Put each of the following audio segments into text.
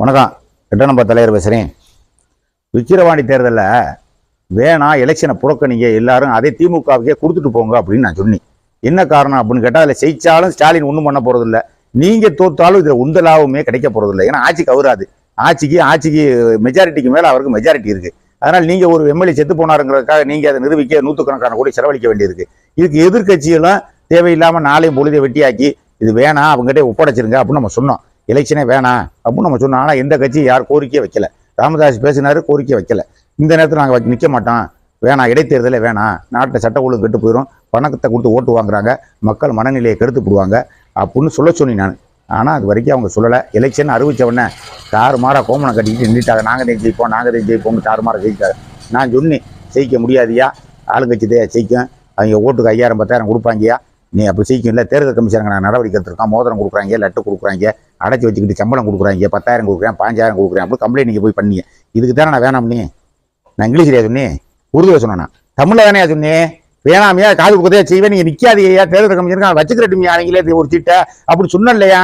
வணக்கம். எட்ட நம்பர் தலைவர் பேசுகிறேன் விக்கிரவாணி தேர்தலில் வேணாம் எலெக்ஷனை புறக்கணிங்க எல்லாரும் அதே திமுகவுக்கே கொடுத்துட்டு போங்க அப்படின்னு நான் சொன்னேன். என்ன காரணம் அப்படின்னு கேட்டால் அதில் ஜெயிச்சாலும் ஸ்டாலின் ஒன்றும் பண்ண போகிறதில்ல நீங்கள் தோத்தாலும் இதில் உந்த லாபமே கிடைக்க போகிறதில்ல ஏன்னா ஆட்சி கவராது. ஆட்சிக்கு ஆட்சிக்கு மெஜாரிட்டிக்கு மேலே அவருக்கு மெஜாரிட்டி இருக்குது அதனால் நீங்கள் ஒரு எம்எல்ஏ செத்து போனாருங்கிறதுக்காக நீங்கள் அதை நிரூபிக்க நூற்றுக்கணக்கான கோடி செலவழிக்க வேண்டியிருக்கு. இதுக்கு எதிர்க்கட்சிகளும் தேவையில்லாமல் நாளையும் பொழுதை வெட்டியாக்கி இது வேணாம் அவங்ககிட்ட ஒப்படைச்சிருங்க அப்படின்னு நம்ம சொன்னோம். எலெக்ஷனே வேணாம் அப்படின்னு நம்ம சொன்னோம். ஆனால் எந்த கட்சி யார் கோரிக்கையை வைக்கல. ராமதாஸ் பேசினாரு கோரிக்கை வைக்கல. இந்த நேரத்தில் நாங்கள் நிற்க மாட்டோம். வேணாம் இடைத்தேர்தலே வேணாம். நாட்டில் சட்ட ஒழுங்கு கெட்டு போயிடும் பணத்தை கொடுத்து ஓட்டு வாங்குறாங்க. மக்கள் மனநிலையை கெடுத்து போடுவாங்க. அப்படின்னு சொல்ல சொன்னி நான். ஆனால் அது வரைக்கும் அவங்க சொல்லலை. எலெக்ஷன் அறிவித்தவொடனே உடனே தாறு மாறா கோமணம் கட்டிக்கிட்டு நின்றுட்டாங்க நாங்கள் தான் ஜெயிப்போம் நாங்கள் தான் ஜெயிப்போம்னு தாறு மாற ஜெயித்தாங்க நான் சொன்னேன் ஜெயிக்க முடியாதியா? ஆளுங்கட்சி தான் ஜெயிக்கும். அவங்க ஓட்டுக்கு ஐயாயிரம் பத்தாயிரம் கொடுப்பாங்கயா? நீ அப்போ ஜெயிக்கும் இல்லை தேர்தல் கமிஷனுக்கு நான் நடவடிக்கை எடுத்துருக்கான். மோதிரம் கொடுக்குறாங்க லெட்டர் கொடுக்குறாங்க அடைச்சி வச்சுக்கிட்டு சம்பளம் கொடுக்குறாங்க பத்தாயிரம் கொடுக்குறேன் பாஞ்சாயிரம் கொடுக்குறேன். அப்படி கம்ப்ளைண்ட் நீங்கள் போய் பண்ணீங்க. இதுக்கு தானே நான் வேணாம் நீ. நான் இங்கிலீஷ்லையா சொன்னேன்? உருதுல சொன்னேன்னா தமிழில் தானே சொன்னேன்? வேணாமையா? காது கொடுக்கதே செய்வேன் நீங்கள் நிற்காதீங்கய்யா தேர்தல் கமிஷனுக்கு வச்சுக்கிறட்டுமையா நீங்களே ஒரு சீட்டை அப்படி சொன்ன இல்லையா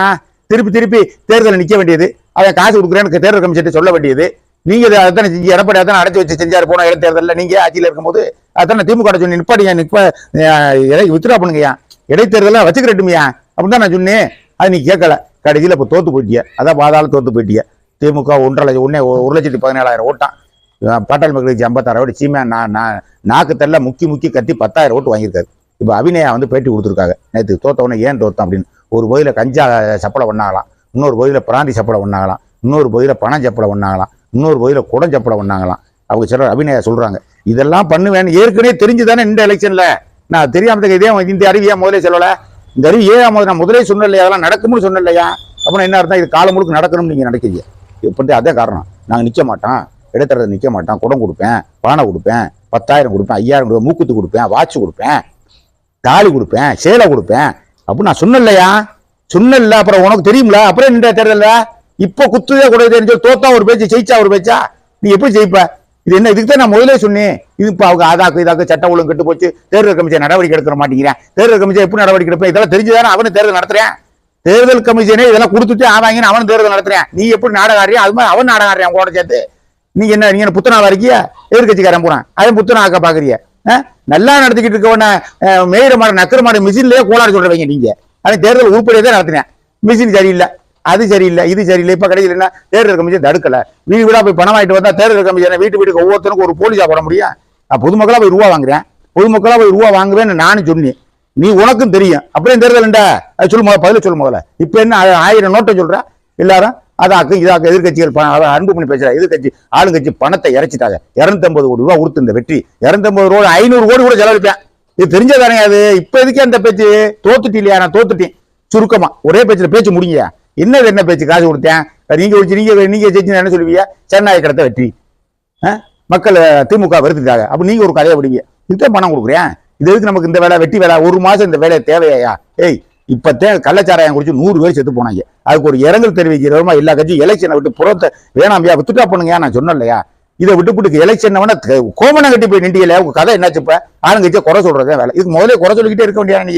திருப்பி திருப்பி தேர்தலில் நிற்க வேண்டியது. அவன் காசு கொடுக்குறேன்னு தேர்தல் கமிஷன் சொல்ல வேண்டியது. நீங்கள் இதை அதானே செஞ்சு எடப்பாடி அதானே அடைச்சி வச்சு செஞ்சார் போன இடைத்தேர்தலில். நீங்கள் ஆட்சியில் இருக்கும்போது அதானே திமுக ட்ட சொன்னி நிப்பாடிங்க நிப்ப வித்ரா பண்ணுங்கய்யா. இடைத்தேர்தலாக வச்சுக்கிறட்டுமையா அப்படின்னு தான் நான் சொன்னேன். அது நீ கேட்கல. கடைசியில் இப்போ தோற்று போயிட்டிய. அதான் பாதாள தோற்று போயிட்டிய. திமுக ஒன்றரை லட்சம் ஒன்றே ஒரு லட்சத்தி பதினேழாயிரம் ஓட்டான். பாட்டாள் பாட்டாளி மக்கள் கட்சி ஐம்பத்தாறு ஓட்டு. சீமா நான் நான் நாக்கு தள்ள முக்கி முக்கி கத்தி பத்தாயிரம் ஓட்டு வாங்கியிருக்காரு. இப்போ அபிநயா வந்து பேட்டி கொடுத்துருக்காங்க. நேற்று தோத்தவனே ஏன் தோத்தான் அப்படின்னு. ஒரு பகுதியில் கஞ்சா சப்பளை ஒன்றாகலாம் இன்னொரு பகுதியில் பிராந்தி சப்பளை ஒன்றாகலாம் இன்னொரு பகுதியில் பணம் சப்பளை ஒன்றாகலாம் இன்னொரு பகுதியில் குடம் சப்பளை ஒன்றாகலாம் அவங்க சிலர் அபிநயா சொல்கிறாங்க இதெல்லாம் பண்ணுவேன்னு ஏற்கனவே தெரிஞ்சு தானே இந்த எலெக்ஷனில் நான் தெரியாமல் இதே இந்த அறிவு ஏன் முதலே சொல்லலை. இந்த அறிவு ஏன் முதல்ல நான் முதலே சொன்ன இல்லையா அதெல்லாம் நடக்கும்னு சொன்ன இல்லையா அப்புறம் என்ன இருந்தால் இது காலம் முழுக்க நடக்கணும்னு நீங்கள் நினைக்கிறீங்க. இப்படி அதே காரணம். நாங்கள் நிற்க மாட்டோம். இடைத்தரத்தை நிற்க மாட்டோம். குடம் கொடுப்பேன். பானை கொடுப்பேன். பத்தாயிரம் கொடுப்பேன். ஐயாயிரம் கொடுப்பேன். மூக்குத்து கொடுப்பேன். வாட்ச் கொடுப்பேன். தாலி கொடுப்பேன். சேலை கொடுப்பேன். அப்படின்னு நான் சொன்னேன் இல்லையா சொன்ன அப்புறம் உனக்கு தெரியும்ல? அப்புறம் இந்த தெரியல இப்போ குத்துதே கூட தெரிஞ்சு தோத்தா ஒரு பேச்சு ஜெயிச்சா ஒரு பேச்சா? நீ எப்படி ஜெயிப்ப? இது என்ன இதுக்கு தான் நான் முதலே சொன்னேன். இது இப்போ அவங்க அதாக்கு இதாக்கு சட்டம் ஒழுங்கு கெட்டு போச்சு. தேர்தல் கமிஷன் நடவடிக்கை எடுக்க மாட்டேங்கிறேன். தேர்தல் கமிஷன் எப்படி நடவடிக்கை எடுப்பேன்? இதெல்லாம் தெரிஞ்சுதானே அவனு தேர்தல் நடத்துறேன். தேர்தல் கமிஷனே இதெல்லாம் கொடுத்துட்டு ஆவாங்கன்னு அவன் தேர்தல் நடத்துறேன். நீ எப்படி நாடகாரியா? அது மாதிரி அவன் நாடகாரியான் கூட சேர்த்து? நீ என்ன நீங்க என்ன புத்தனா வரைக்கிய? எதிர்கட்சிக்காரன் போறான். அவன் புத்தனாக்க பாக்குறிய? நல்லா நடத்திக்கிட்டு இருக்கவன மேயிற மாடு நக்கிற மாடு மிஷின்லயே கோளாறு சொல்றவங்க நீங்க. அவன் தேர்தல் உருப்படியே தான் நடத்தினேன். மிஷின் சரியில்லை. அது சரியில்லை இது சரியில்லை இப்போ கடையில் என்ன? தேர்தல் கமிஷன் தடுக்கலை. வீடு வீடாக போய் பணம் ஆகிட்டு வந்தால் தேர்தல் கமிஷனை வீட்டு வீட்டுக்கு ஒவ்வொருத்தருக்கும் ஒரு போலீஸாக போட முடியும் நான் பொதுமக்களாக போய் ரூபா வாங்குறேன். பொதுமக்களாக போய் ரூபா வாங்குவேன்னு நானும் சொன்னேன். நீ உனக்கும் தெரியும். அப்படியே தேர்தல்ண்டா அது சொல்லு முதல்ல பதில சொல்லு முதல்ல. இப்போ என்ன ஆயிரம் நோட்டை சொல்ற? எல்லாரும் அதாக்கு இதாக்கு எதிர்கட்சிகள் ப- அன்பு பண்ணி பேசுற. எதிர்கட்சி ஆளுங்கட்சி பணத்தை இறைச்சிட்டாங்க. இரநூத்தம்பது கோடி ரூபா கொடுத்து இந்த வெற்றி. இரநூத்தம்பது கோடி ஐநூறு கோடி கூட செலவழிப்பேன். இது தெரிஞ்சதானே அது? இப்போ எதுக்கே அந்த பேச்சு? தோத்துட்டு இல்லையா நான் தோத்துட்டேன். சுருக்கமாக ஒரே பேச்சில் பேச்சு முடிங்க என்னது என்ன பேச்சு? காசு கொடுத்தேன். நீங்க வச்சு நீங்க நீங்க ஜெயிச்சு என்ன சொல்லுவீங்க? சென்னாய் கடத்த வெற்றி. மக்கள் திமுக வெறுத்துட்டாங்க அப்போ நீங்க ஒரு கதையை விடுவீங்க இதுதான் பணம் கொடுக்குறேன் இது எதுக்கு நமக்கு இந்த வேலை வெட்டி வேலை? ஒரு மாசம் இந்த வேலை தேவையா? ஏய் இப்போத்தே கள்ளச்சாராயம் குடிச்சு நூறு பேர் செத்து போனாங்க. அதுக்கு ஒரு இரங்கல் தெரிவிக்கிறவமா எல்லா கட்சியும் எலெக்ஷனை விட்டு புறத்தை வேணாமையா வித்துட்டா பண்ணுங்க நான் சொன்னேன் இல்லையா? இதை விட்டு விட்டு எலெக்ஷன் கோமனம் கட்டி போய் நிண்டியல உங்க கதை என்னாச்சு இப்ப? ஆளுங்கட்சியை குறை சொல்றதே வேலை. இதுக்கு முதல்ல குறை சொல்லிக்கிட்டே இருக்க வேண்டியா நீ?